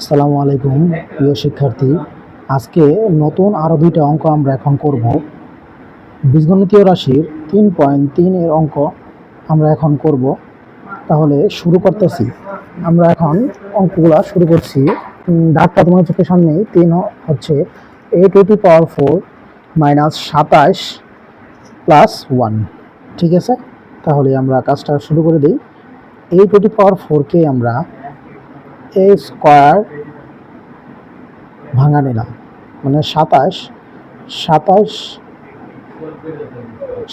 আসসালামু আলাইকুম, প্রিয় শিক্ষার্থী। আজকে নতুন আরও দুইটা অঙ্ক আমরা এখন করব। বীজগণিতীয় রাশির তিন পয়েন্ট তিন এর অঙ্ক আমরা এখন করব। তাহলে শুরু করতেছি। আমরা এখন অঙ্কগুলা শুরু করছি। ধাপটা তোমার চোখের সামনেই, তিন হচ্ছে A twenty power four minus সাতাশ প্লাস ওয়ান ঠিক আছে? তাহলে আমরা কাজটা শুরু করে দিই। এই টোয়েন্টি পাওয়ার ফোরকে আমরা এ স্কোয়ার ভাঙা নিলাম। মানে সাতাশ সাতাশ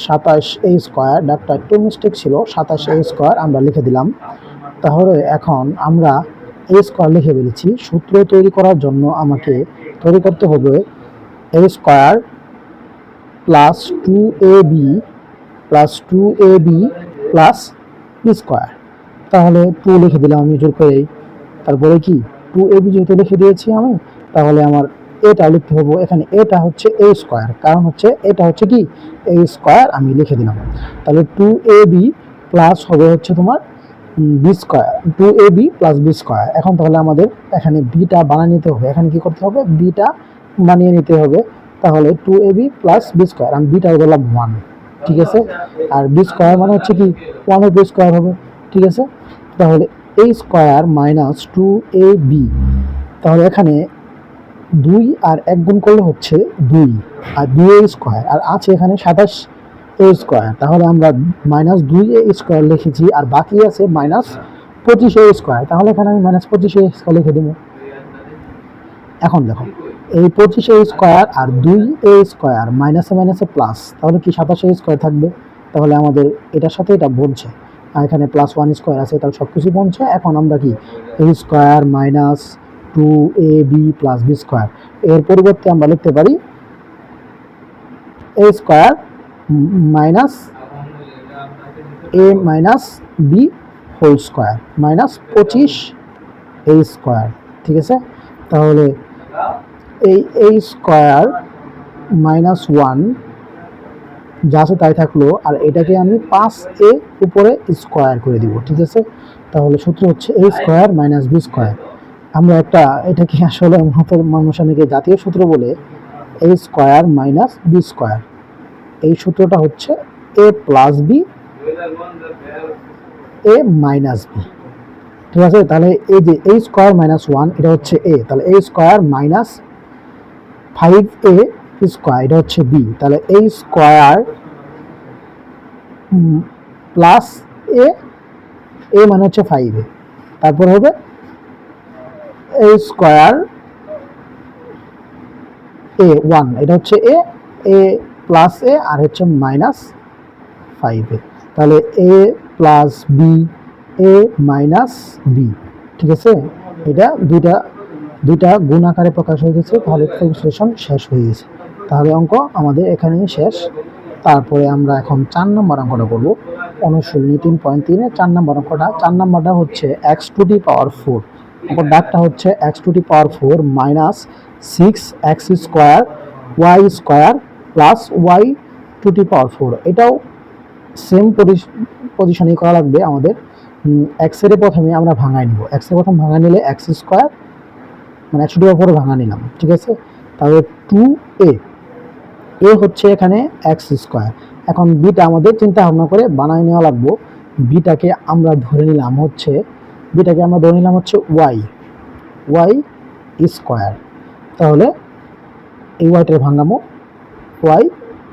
সাতাশ এ স্কোয়ার ডাকটা একটু মিস্টেক ছিল, সাতাশ এ স্কোয়ার আমরা লিখে দিলাম। তাহলে এখন আমরা এ স্কোয়ার লিখে ফেলেছি। সূত্র তৈরি করার জন্য আমাকে তৈরি করতে হবে A square plus two A B plus two A B plus B square. তাহলে টু লিখে দিলাম, আমি জোর করেই তারপরে কি? টু এ বি যেহেতু লিখে দিয়েছি আমি। তাহলে আমার এটা লিখতে হবে। এখানে এটা হচ্ছে এ স্কোয়ার। কারণ হচ্ছে এটা হচ্ছে কি? এ স্কোয়ার আমি লিখে দিলাম। তাহলে টু এ বি প্লাস হবে হচ্ছে তোমার B square. Two A B plus B square. এখন তাহলে আমাদের এখানে বিটা বানিয়ে নিতে হবে। এখানে কি করতে হবে? বিটা বানিয়ে নিতে হবে। তাহলে two A B plus B square. আমি বিটা বললাম ওয়ান। ঠিক আছে? আর বি স্কোয়ার মানে হচ্ছে কি? ওয়ান বি স্কোয়ার হবে। ঠিক আছে? তাহলে A square minus two A B তাহলে এখানে দুই আর এক গুণ করলে হচ্ছে দুই, আর দুই এ স্কোয়ার আর আছে এখানে সাতাশ এ স্কোয়ার তাহলে আমরা মাইনাস দুই এ স্কোয়ার লিখেছি, আর বাকি আছে মাইনাস পঁচিশ এ স্কোয়ার তাহলে এখানে আমি মাইনাস পঁচিশ এ স্কোয়ার লিখে দেবো। এখন দেখো, এই পঁচিশ এ স্কোয়ার আর দুই এ স্কোয়ার মাইনাসে মাইনাসে প্লাস তাহলে কি সাতাশ এ স্কোয়ার থাকবে? তাহলে আমাদের এটার সাথে এটা বলছে। এখানে প্লাস ওয়ান স্কোয়ার আছে, তাহলে সব কিছু বলছে। এখন আমরা কি? A square minus two A B plus B square এর পরিবর্তে আমরা লিখতে পারি A square minus A minus B whole square minus পঁচিশ এ স্কোয়ার ঠিক আছে? তাহলে এই এ স্কোয়ার মাইনাস ওয়ান যা আছে তাই থাকল। আর এটাকে আমি পাঁচ এ উপরে স্কোয়ার করে দিব, ঠিক আছে? তাহলে সূত্র হচ্ছে A square minus B square আমরা একটা, এটাকে আসলে মতের মানুষ অনেকে জাতীয় সূত্র বলে A square minus B square এই সূত্রটা হচ্ছে A plus B A minus B ঠিক আছে? তাহলে এই যে এ স্কোয়ার মাইনাস ওয়ান এটা হচ্ছে এ তাহলে A square minus five A square হচ্ছে বি তাহলে এ স্কোয়ার প্লাস এ এ মানে হচ্ছে ফাইভ এ তারপর হবে এ স্কোয়ার এ ওয়ান এটা হচ্ছে এ এ প্লাস এ আর হচ্ছে মাইনাস ফাইভ এ তাহলে A plus B A minus B ঠিক আছে? এটা দুইটা দুইটা গুণ আকারে প্রকাশ হয়ে গেছে, তাহলে ক্যালকুলেশন শেষ হয়ে গেছে। তাহলে অঙ্ক আমাদের এখানেই শেষ। তারপরে আমরা এখন চার নম্বর অঙ্কটা করব। অনুশীলনী তিন পয়েন্ট তিনে চার নম্বর অঙ্কটা। চার নম্বরটা হচ্ছে X to the power four. অঙ্কর ডাকটা হচ্ছে X to the power four minus six X square Y square plus Y to the power four. এটাও সেম পজিশনেই করা লাগবে আমাদের। এক্সের প্রথমে আমরা ভাঙাই নিব। এক্সের প্রথম ভাঙা নিলে এক্স স্কোয়ার মানে একশো টু ফোর ভাঙা নিলাম, ঠিক আছে? তাহলে টু এ এ হচ্ছে এখানে এক্স স্কোয়ার। এখন বিটা আমাদের চিন্তা ভাবনা করে বানায় নেওয়া লাগবো। বিটাকে আমরা ধরে নিলাম হচ্ছে বিটাকে আমরা ধরে নিলাম হচ্ছে ওয়াই ওয়াই স্কোয়ার। তাহলে এই ওয়াইটার ভাঙামো ওয়াই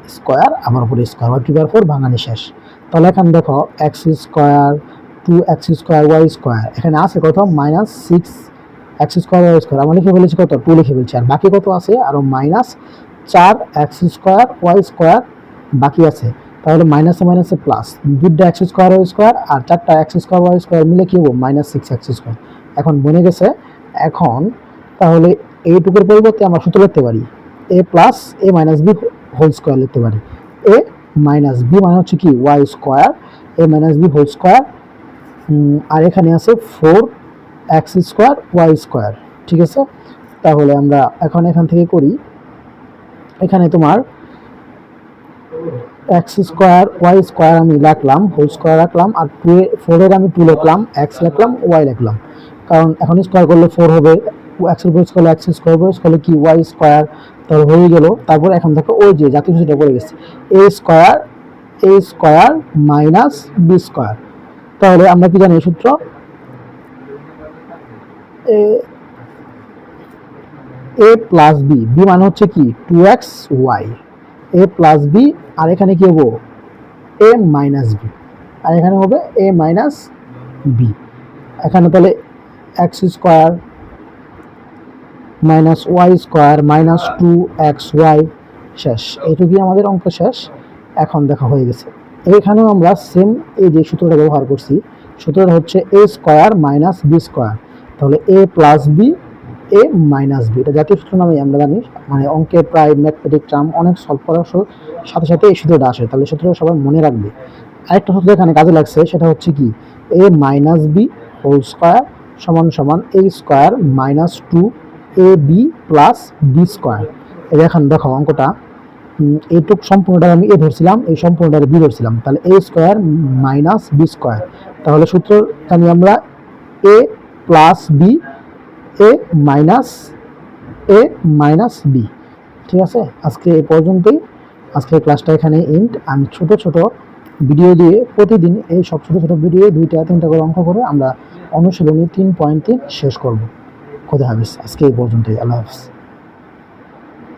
স্কোয়ার আমার উপরে স্কোয়ার ওয়াই টু বার ফোর ভাঙানি শেষ। তাহলে এখন দেখো X square two X square Y square. এখানে আছে কত? Minus six X square Y square. আমরা লিখে ফেলেছি কত? টু লিখে ফেলছি। আর বাকি কত আছে? আরও মাইনাস চার এক্স স্কোয়ার ওয়াই স্কোয়ার বাকি আছে। তাহলে মাইনাসে মাইনাসে প্লাস দুটা এক্স স্কোয়ার ওয়াই স্কোয়ার আর চারটা এক্স স্কোয়ার ওয়াই স্কোয়ার মিলে কি হব? মাইনাস সিক্স এক্স স্কোয়ার এখন বনে গেছে। এখন তাহলে এইটুকুর পরিবর্তে আমরা সূত্র লিখতে পারি। A plus A minus B whole square লিখতে পারি। এ মাইনাস বি মানে হচ্ছে কি? Y square A minus B whole square আর এখানে আছে four X square Y square ঠিক আছে? তাহলে আমরা এখন এখান থেকে করি। এখানে তোমার এক্স স্কোয়ার ওয়াই স্কোয়ার আমি রাখলাম হোল স্কোয়ার রাখলাম, আর টু ফোরের আমি টু লিখলাম এক্স লিখলাম ওয়াই লিখলাম। কারণ এখন স্কোয়ার করলে ফোর হবে এক্স বয়স করলে এক্স স্কোয়ার বয়স করলে কি ওয়াই স্কোয়ার তারপর হয়ে গেল। তারপর এখন দেখো, ওই যে জাতীয় সূত্রটা পড়ে গেছে A square A square minus B square তাহলে আমরা কি জানি সূত্র? এ প্লাস বি বি মানে হচ্ছে কি? Two X Y A plus B আর এখানে কি হব? এ মাইনাস বি আর এখানে হবে এ মাইনাস বি এখানে তাহলে X square minus Y square minus two X Y শেষ। এইটুকুই আমাদের অঙ্ক শেষ। এখন দেখা হয়ে গেছে। এইখানেও আমরা সেম এই যে সূত্রটা ব্যবহার করছি, সূত্রটা হচ্ছে A square minus B square তাহলে A plus B A minus B এটা জাতীয় সূত্র নামে আমরা জানি। মানে অঙ্কের প্রায় ম্যাথমেটিক টার্ম অনেক সলভ করার সাথে সাথে এই সূত্রটা আসে। তাহলে সূত্রটা সবাই মনে রাখবে। আরেকটা সূত্র এখানে কাজে লাগছে, সেটা হচ্ছে কি? A minus B whole square সমান সমান A square minus two A B plus B square এই দেখেন দেখো অঙ্কটা। এইটুক সম্পূর্ণটা আমি এ ধরছিলাম, এই সম্পূর্ণটা বি ধরছিলাম। তাহলে A square minus B square তাহলে সূত্র জানি আমরা A plus B A minus A minus B ঠিক আছে? আজকে এ পর্যন্তই। আজকে ক্লাসটা এখানে এন্ড আমি ছোট ছোট ভিডিও দিয়ে প্রতিদিন এই সব ছোটো ছোটো ভিডিও দুইটা, তিনটা করে অঙ্ক করে আমরা অনুশীলনী তিন পয়েন্ট তিন শেষ করব। খোদা হাফিজ। আজকে এই পর্যন্তই। আল্লাহ হাফিজ।